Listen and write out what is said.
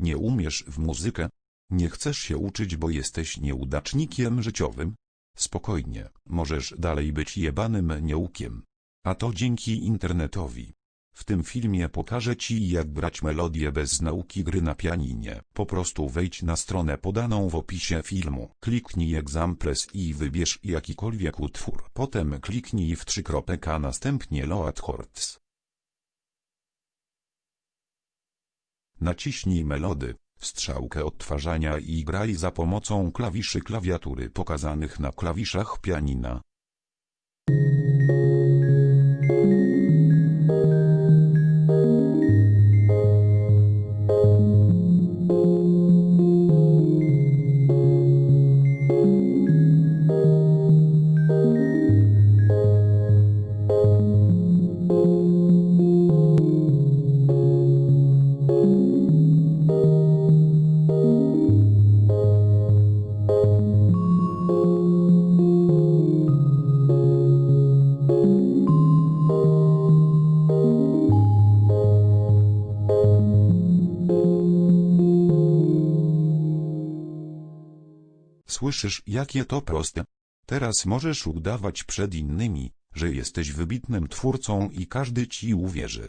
Nie umiesz w muzykę? Nie chcesz się uczyć, bo jesteś nieudacznikiem życiowym? Spokojnie, możesz dalej być jebanym nieukiem. A to dzięki internetowi. W tym filmie pokażę Ci jak grać melodię bez nauki gry na pianinie. Po prostu wejdź na stronę podaną w opisie filmu. Kliknij Examples i wybierz jakikolwiek utwór. Potem kliknij w 3 a następnie Load Chords. Naciśnij melody, strzałkę odtwarzania i graj za pomocą klawiszy klawiatury pokazanych na klawiszach pianina. Słyszysz jakie to proste? Teraz możesz udawać przed innymi, że jesteś wybitnym twórcą i każdy ci uwierzy.